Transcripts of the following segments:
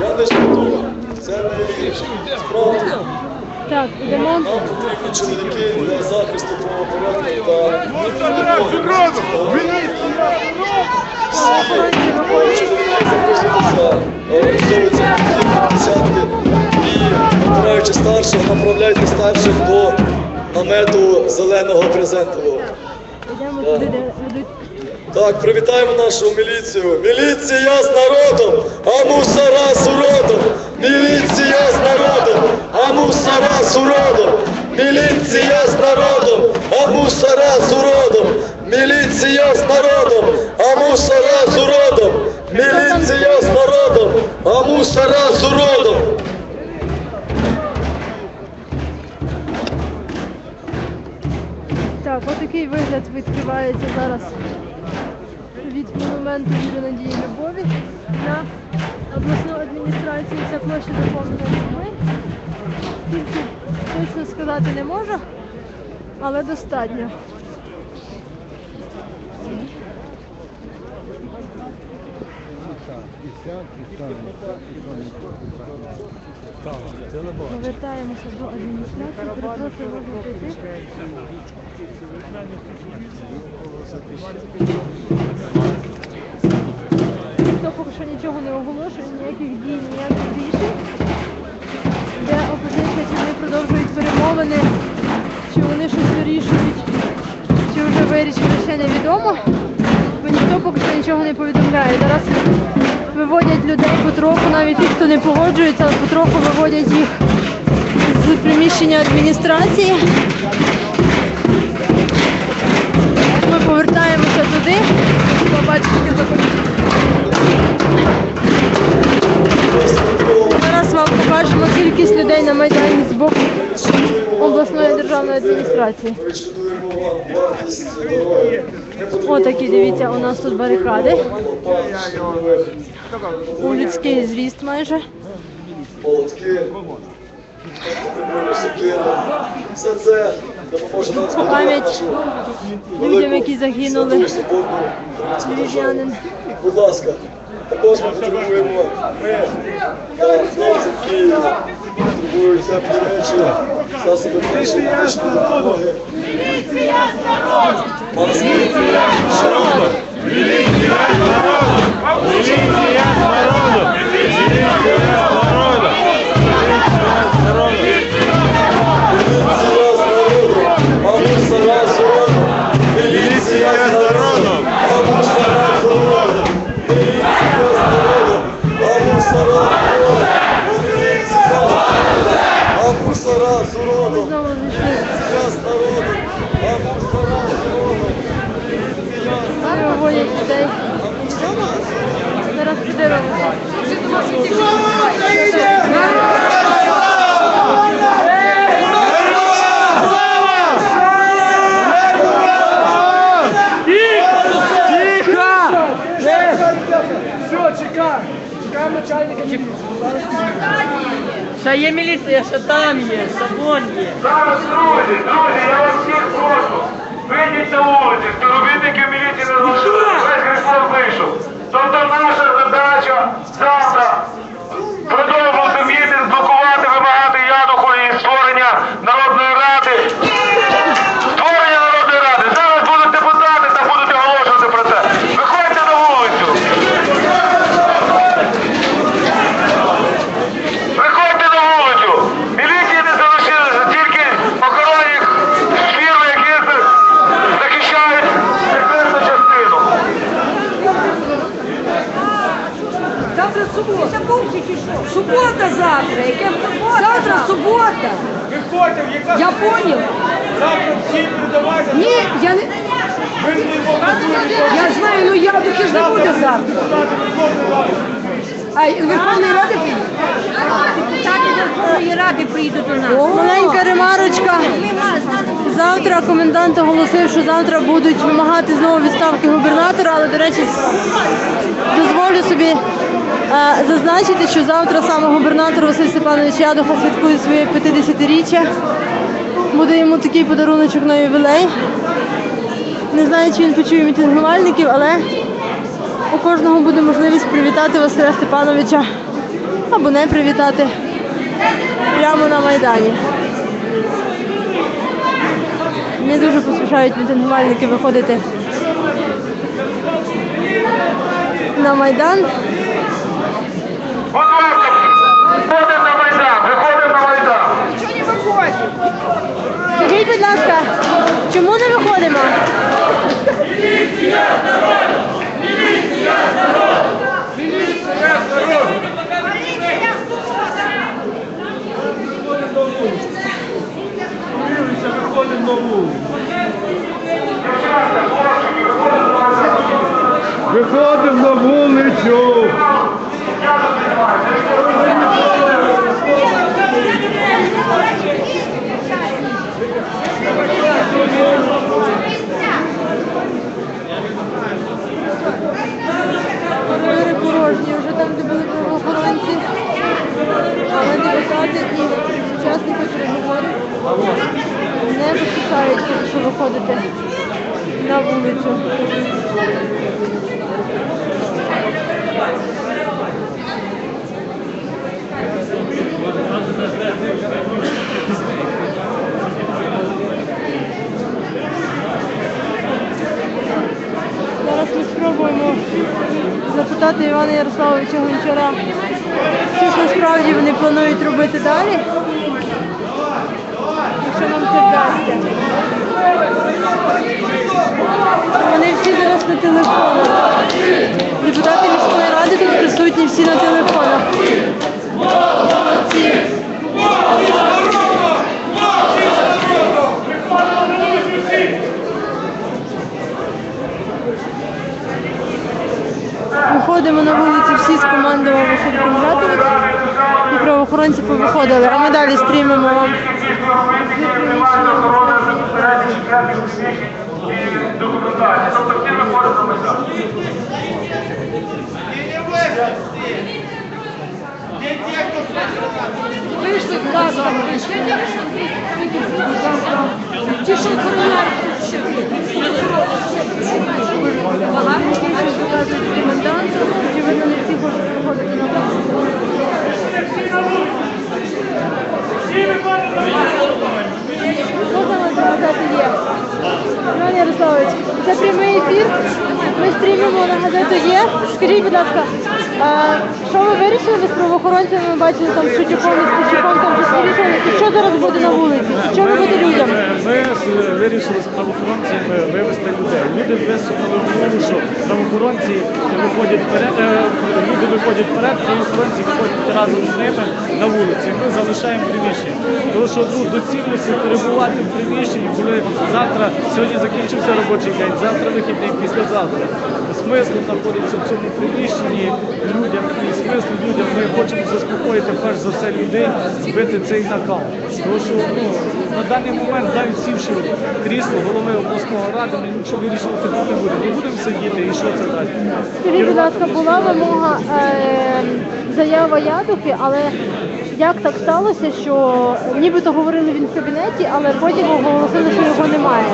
Я не жартую. Це не справді. Так, йдемо. Нам потрібні чоловіки для захисту правопорядку та. Організовуються десятки і обираючи старших, направляйте старших до намету зеленого де ведуть. Так, привітаємо нашу міліцію. Міліція з народом, а мусора з уродом. Міліція з народом, а мусора з уродом. Міліція з народом, а мусора з уродом. Міліція з народом, адміністрацію. Ця площа заповнена людьми. Тільки точно сказати не можу, але достатньо. Повертаємося до адміністрації. Перепрошую, можна прийти. Ніхто поки що нічого не оголошує, ніяких дій, ніяких рішень. Де опозиція, чи вони продовжують перемовини, чи вони щось вирішують, чи вже вирішили, ще невідомо. Бо ніхто поки що нічого не повідомляє. Зараз виводять людей потроху, навіть ті, хто не погоджується, але потроху виводять їх з приміщення адміністрації. Ми повертаємося туди. Побачите. Зараз вам покажемо кількість людей на Майдані з боку обласної державної адміністрації. Отакі, дивіться, у нас тут барикади. У людський зріст майже. Все це Пам'ять людям, які загинули. Львів'янин. Будь ласка, також ми потребуємо які потребують теплі речі, засоби першої медичної допомоги. Маски. Міліція є міліція, що там є, шаблон є. Зараз, друзі, друзі, я вас всіх прошу. Вийдіть на вулиці, співробітники міліції не залишили. Весь Христос вийшов. Тобто наша задача завтра продовжувати мітинг, блокувати, вимагати ядуху і створення Народної Ради. Створення Народної Ради. Зараз будуть депутати та будуть оголошувати про це. Виходьте на вулицю. Виходьте на вулицю! Міліції не залишилося, тільки охоронні фірми, які захищають секретну частину. Завтра субота. Субота завтра. Яке завтра субота. Виходьте, яка Я поняла. завтра всі передавайте. Ні, я не Ви ж не можете. я знаю, ну я таки ж не буде завтра. А Верховної Ради прийде? Депутати Верховної Ради прийдуть до нас. Маленька ремарочка. Завтра комендант оголосив, що завтра будуть вимагати знову відставки губернатора, але, до речі, дозволю собі е, зазначити, що завтра саме губернатор Василь Степанович Ядуха святкує своє 50-річчя. буде йому такий подаруночок на ювілей. Не знаю, чи він почує мітингувальників, але у кожного буде можливість привітати Василя Степановича або не привітати прямо на Майдані. Мені дуже поспішають мітингувальники виходити на Майдан. Виходимо Майдан, виходимо на Майдан. Скажіть, будь ласка, чому не виходимо? Виходимо на вулицю. Коридори порожні, вже там, де були правоохоронці, але депутати і учасники переговорів не поспішають, що виходити на вулицю. Зараз ми спробуємо запитати Івана Ярославовича Гончара, що ж насправді вони планують робити далі, якщо нам це вдасться. Вони всі зараз на телефонах. Депутати міської ради тут присутні всі на телефонах. Виходимо на вулицю всі з командував Василь І правоохоронці повиходили, а ми далі стрімимо вам. Документації. Тобто всі виходять на Майдан. Вийшли, будь ласка, вийшли. Ті, що охороняють. Багато більше показують коменданту, очевидно, не всі хочуть виходити на вулицю. Є? Іван Ярославович, це прямий ефір. Ми стрімимо на газету є. Скажіть, будь ласка, що ви вирішили з правоохоронцями? Ми бачили там Шутюком з Кучуком, там щось вирішили. Що зараз буде на вулиці? Що робити людям? Ми з- вирішили з правоохоронцями вивести людей. Люди висунули умову, що правоохоронці виходять вперед, е, люди виходять вперед, правоохоронці виходять разом з ними на вулиці. Ми залишаємо приміщення. Тому що ну, доцільності перебувати в приміщенні, коли завтра, сьогодні закінчився робочий день, завтра вихідний, післязавтра. Смисл знаходиться в цьому приміщенні людям і смисл людям ми хочемо заспокоїти перш за все людей, збити цей накал. Тому що ну, на даний момент навіть сівши крісло голови обласного ради, ми нічого вирішувати не будемо. Ми будемо сидіти і що це дасть? Скажіть, будь ласка, була вимога е, заява ядухи, але як так сталося, що нібито говорили він в кабінеті, але потім оголосили, що його немає.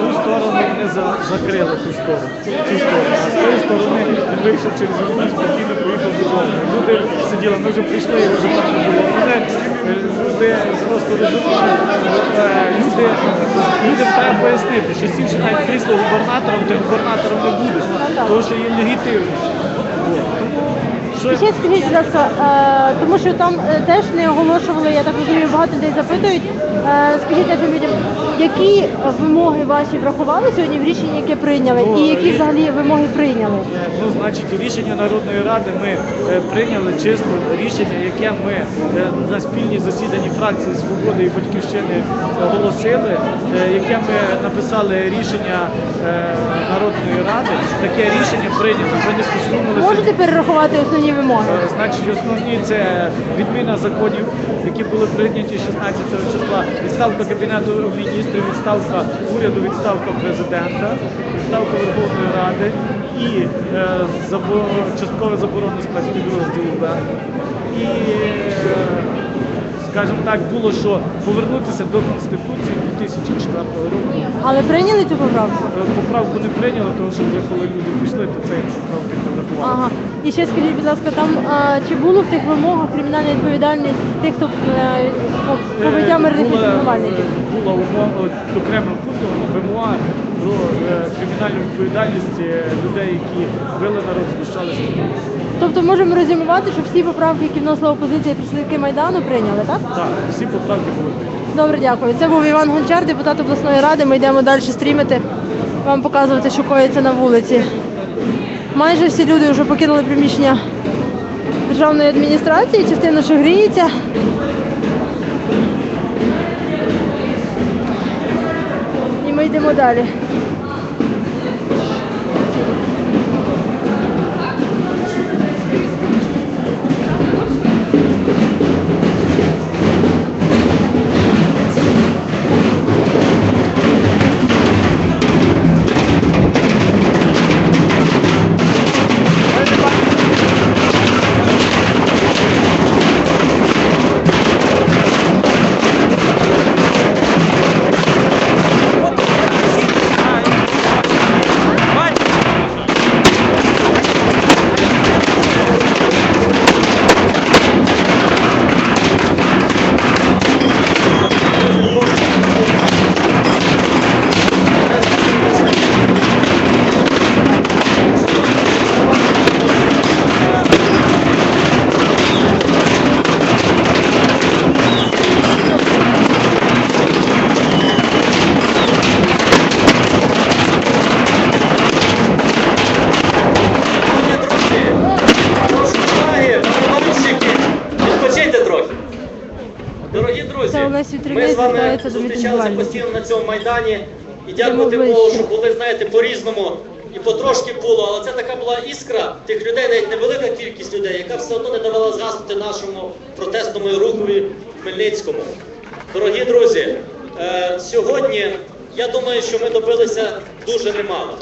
Ту сторону вони за- закрили ту сторону. Цю сторону. А з тої сторони він вийшов через одну спокійно поїхав додому. Люди сиділи, ми вже прийшли, і вже так було. Люди просто розуміють. е, Люди, людям треба пояснити, що сівши навіть крісло губернатором, ти губернатором не будеш, тому що є легітимність. І ще скажіть, будь ласка, е, тому що там е, теж не оголошували, я так розумію, багато людей запитують. Е, скажіть нашим людям, які вимоги ваші врахували сьогодні в рішенні, яке прийняли, і які взагалі вимоги прийняли? Ну, значить, рішення Народної Ради ми е, прийняли чисто рішення, яке ми е, на спільній засіданні фракції Свободи і Батьківщини оголосили, е, яке ми написали рішення е, Народної Ради. Таке рішення прийнято. Ми не. Можете перерахувати основні вимоги? Е, Значить, основні це відміна законів, які були прийняті 16 числа, відставка Кабінету міністрів, відставка уряду, відставка президента, відставка Верховної Ради і е, забор... часткове заборона спецпідрозділу Б. І е, скажімо так, було, що повернутися до Конституції 2004 року. Але прийняли цю поправку? Е, Поправку не прийняли, тому що вже коли люди пішли, то цієї поправки не врахували. Ага. І ще скажіть, будь ласка, там а, чи було в тих вимогах кримінальна відповідальність тих, хто е, побиття мирних е, Була умова окремим пунктом вимога про е, кримінальну відповідальність е, людей, які били народ, знущалися. Тобто можемо резюмувати, що всі поправки, які вносила опозиція представники Майдану, прийняли, так? Так, всі поправки були. Добре, дякую. Це був Іван Гончар, депутат обласної ради. Ми йдемо далі стрімити, вам показувати, що коїться на вулиці. Майже всі люди вже покинули приміщення державної адміністрації, частина ще гріється. І ми йдемо далі. Олесь ми з вами звертається до зустрічалися мітингувальників. постійно на цьому майдані і дякувати. Богу, що були, знаєте, по-різному і потрошки було, але це така була іскра тих людей, навіть невелика кількість людей, яка все одно не давала згаснути нашому протестному рухові в Хмельницькому. Дорогі друзі, е, сьогодні я думаю, що ми добилися дуже немало.